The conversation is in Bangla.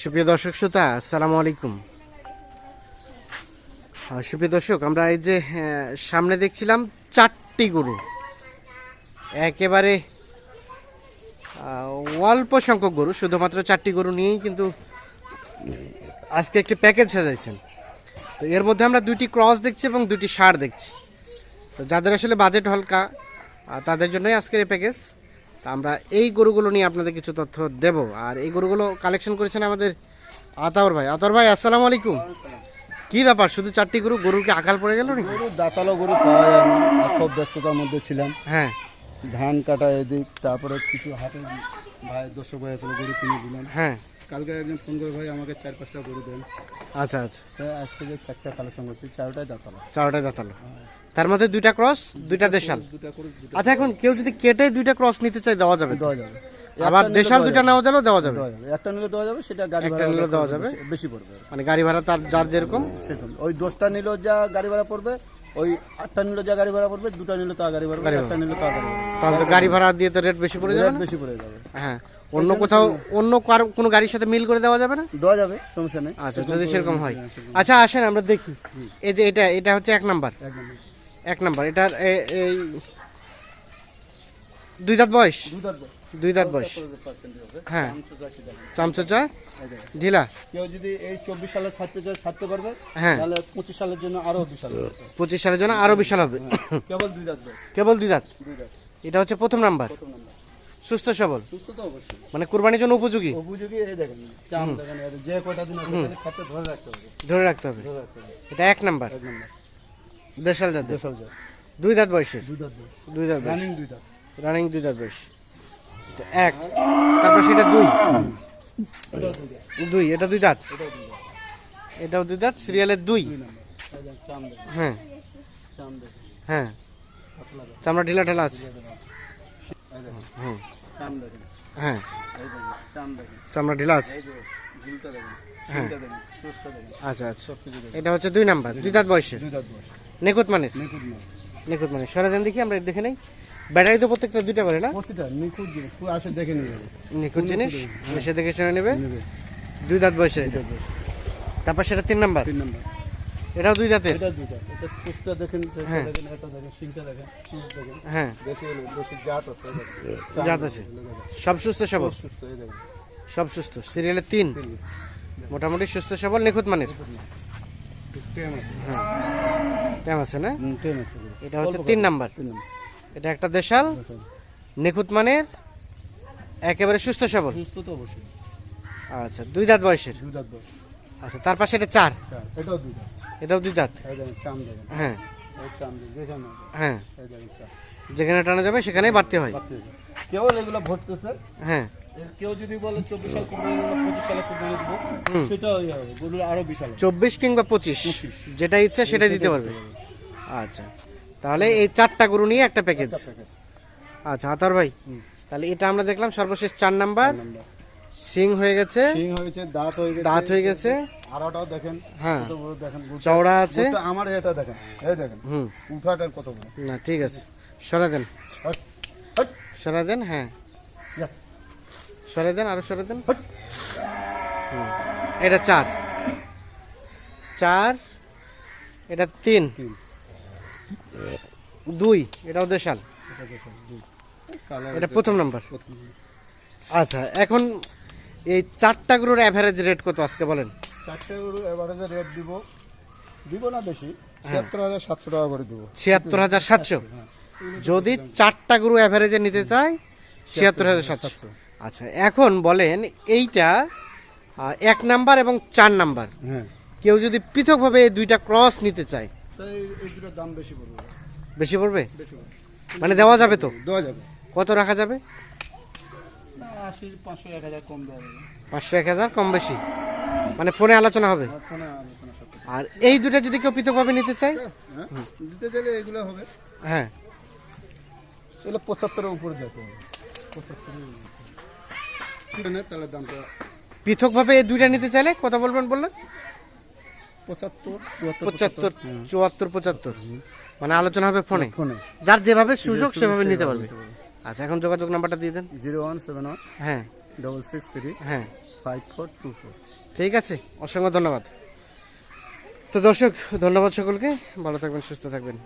সুপ্রিয় দর্শক শ্রোতা, আসসালামু আলাইকুম। সুপ্রিয় দর্শক, আমরা এই যে সামনে দেখছিলাম চারটি গরু। একেবারে অল্প সংখ্যক গরু, শুধুমাত্র চারটি গরু নিয়েই কিন্তু আজকে একটি প্যাকেজ সাজাইছেন। তো এর মধ্যে আমরা দুটি ক্রস দেখছি এবং দুটি সার দেখছি। তো যাদের আসলে বাজেট হালকা তাদের জন্যই আজকের এই প্যাকেজ। তা আমরা এই গরুগুলো নিয়ে আপনাদের কিছু তথ্য দেব। আর এই গরুগুলো কালেকশন করেছেন আমাদের আতাউর ভাই। আতাউর ভাই আসসালামু আলাইকুম। কি ব্যাপার শুধু চারটি গরু গরুর কি আকাল পড়ে গেল নাকি? গরু দাতালো গরু পাওয়া যায় না। খুব ব্যস্ততার মধ্যে ছিলাম। হ্যাঁ। ধান কাটা এদিক তারপরে কিছু হাতে ভাই দর্শক ভাই আসলে গরু কিনে দিলাম হ্যাঁ। কালকে একজন ফোন করে ভাই আমাকে চার পাঁচটা গরু দেন। আচ্ছা আচ্ছা। আজকে যে চারটা কালেকশন করছি চারটাই দাঁতালো। চারটায় দাঁতালো। তার মধ্যে দুইটা ক্রস দুইটা দেশাল? আচ্ছা এখন কেউ যদি কেটে দুইটা ক্রস নিতে চায় দেওয়া যাবে দেওয়া যাবে। আবার দেশাল দুইটা নেওয়া যাবে? দেওয়া যাবে। একটা নিলে দেওয়া যাবে সেটা গাড়ি ভাড়া নিলে দেওয়া যাবে? বেশি- বেশি পড়বে। মানে গাড়ি ভাড়া তার যার যেরকম? সেরকম। ওই দশটা নিলেও যা গাড়ি ভাড়া পড়বে ওই আটটা নিলে যা গাড়ি ভাড়া পড়বে দুটা নিলে তা গাড়ি ভাড়া পড়বে একটা নিলে তা গাড়ি ভাড়া তাহলে গাড়ি ভাড়া দিয়ে তো রেট বেশি পড়ে যাবে বেশি পড়ে যাবে। হ্যাঁ। অন্য কোথাও অন্য কোনো গাড়ির সাথে মিল করে দেওয়া যাবে না? দেওয়া যাবে সমস্যা নেই। আচ্ছা যদি সেরকম হয়। আচ্ছা আসেন আমরা দেখি। এই যে এটা এটা হচ্ছে এক নাম্বার। এক নাম্বার। এটার এই দুই দাঁত বয়স? দুই দাঁত বয়স। হ্যাঁ। চামচা। ঢিলা। কেউ যদি এই চব্বিশ সালে ছাড়তে চায় ছাড়তে পারবে। হ্যাঁ। তাহলে পঁচিশ সালের জন্য আরও বিশাল হবে। পঁচিশ সালের জন্য আরও বিশাল হবে। কেবল দুই দাঁত কেবল দুই দাঁত। দুই দাঁত। এটা হচ্ছে প্রথম নাম্বার। প্রথম নাম্বার। সুস্থ সবল? সুস্থ তো অবশ্যই। মানে কুরবানির জন্য উপযোগী? উপযোগী এই দেখেন চাম দেখেন যে কটা দিন আছে খাতে ধরে রাখতে হবে। ধরে রাখতে হবে। এটা এক নাম্বার। এক নম্বর। দেশাল জাতের? দেশাল যায় দুই দাঁত বয়সের? দুই দাঁত বয়স। দুই দাঁত রানিং দুই দাঁত। রানিং দুই দাঁত বয়স। এটা এক। তারপর সেটা দুই। দুই এটা দুই দাঁত। এটাও দুই দাঁত সিরিয়ালের দুই। হ্যাঁ। হ্যাঁ। চামড়া ঢিলা ঢেলা আছে। হুম। চাম দেখেন। হ্যাঁ। চাম দেখেন চামড়া ঢিলা আছে ঝুলটা দেখেন হ্যাঁ। আচ্ছা আচ্ছা। এটা হচ্ছে দুই নাম্বার দুই দাঁত বয়সের? দুই দাঁত বয়স নিখুঁত মানের নিখুঁত না নিখুঁত মানের সরে দেন দেখি আমরা দেখে নেই। ব্যাটারি তো প্রত্যেকটা দুইটা করে না? প্রতিটা নিখুঁত জিনিস আসে দেখে নিয়ে যাবে। নিখুঁত জিনিস? এসে দেখে শুনে নেবে? নেবে। দুই দাঁত বয়স। তারপর সেটা তিন নাম্বার? তিন নম্বর। এটাও দুই দাঁতের এটা দুইটা। এটা সুস্থটা দেখেন হ্যাঁ। দেখেন এটা দেখেন সিংটা দেখেন সুস্থ দেখেন। হ্যাঁ। বেশি হলে বেশি জাত আছে জাত আছে। সব সুস্থ সব সুস্থ এই দেখেন। সব সুস্থ। সিরিয়ালের তিন। মোটামুটি সুস্থ সবল নিখুঁত মানের? টেম আছে। আছে না? এটা হচ্ছে তিন নাম্বার। এটা একটা দেশাল নিখুঁত মানের একেবারে সুস্থ সবল? সুস্থ তো অবশ্যই। আচ্ছা দুই দাঁত বয়সের? দুই দাঁত বয়স আচ্ছা তার পাশে এটা চার? চার। এটাও দুই দাঁত। এটাও দুই দাঁত? হ্যাঁ। হ্যাঁ। যেখানে টানা যাবে সেখানেই বাড়তে হয়। কেবল এগুলো ভরতেছে হ্যাঁ। কেউ যদি বলে চব্বিশ সাল পঁচিশ সালে কুরবানি দেবো সেটাও হবে গরুর আরও বিশাল চব্বিশ কিংবা পঁচিশ? যেটা ইচ্ছা সেটাই দিতে পারবে। আচ্ছা। তাহলে এই চারটা গরু নিয়ে একটা প্যাকেজ একটা প্যাকেজ আচ্ছা আতর ভাই তাহলে এটা আমরা দেখলাম সর্বশেষ চার নাম্বার। সিং হয়ে গেছে। সিং হয়েছে দাঁত হয়ে গেছে। দাঁত হয়ে গেছে। আড়াটাও দেখেন হ্যাঁ। দেখেন চওড়া আছে। আমার এটা দেখেন এই দেখেন হুম। উঠাটা কত না ঠিক আছে। সরে দেন। সরে দেন হ্যাঁ। সরে দেন আরও সরে দেন। এটা চার। চার এটা তিন। দুই এটাও দেশাল। এটা দেখেন, দুই। এটা প্রথম নাম্বার। আচ্ছা এখন এই চারটা গরুর অ্যাভারেজ রেট কত আজকে বলেন? চারটে গরু এভারেজে রেট দিব দিব না বেশি হ্যাঁ। ছিয়াত্তর হাজার সাতশো টাকা করে দিব। ছিয়াত্তর হাজার সাতশো? যদি চারটা গরু অ্যাভারেজে নিতে চায় ছিয়াত্তর হাজার সাতশো। আচ্ছা এখন বলেন এইটা এক নাম্বার এবং চার নাম্বার। হ্যাঁ। কেউ যদি পৃথকভাবে এই দুইটা ক্রস নিতে চায় দাম বেশি পড়বে? বেশি পড়বে। মানে দেওয়া যাবে তো? দেওয়া যাবে। কত রাখা যাবে? না আশি পাঁচশো এক হাজার কম দেওয়া পাঁচশো এক হাজার কম বেশি? মানে ফোনে আলোচনা হবে? ফোনে আলোচনা সব আর এই দুটো যদি কেউ পৃথকভাবে নিতে চায়? হ্যাঁ চাইলে এগুলো হবে। হ্যাঁ। এগুলো পঁচাত্তরের উপরে যেতে হবে। পঁচাত্তরের তাহলে দামটা পৃথকভাবে এই দুইটা নিতে চাইলে কত বলবেন বললেন? পঁচাত্তর চুয়াত্তর পঁচাত্তর চুয়াত্তর পঁচাত্তর। মানে আলোচনা হবে ফোনে। ফোনে। যার যেভাবে সুযোগ সেভাবে নিতে পারবে। আচ্ছা এখন যোগাযোগ নাম্বারটা দিয়ে দেন। জিরো ওয়ান সেভেন ওয়ান হ্যাঁ। ডবল সিক্স থ্রি হ্যাঁ। Five four two four. ঠিক আছে অসংখ্য ধন্যবাদ। তো দর্শক ধন্যবাদ সকলকে। ভালো থাকবেন সুস্থ থাকবেন।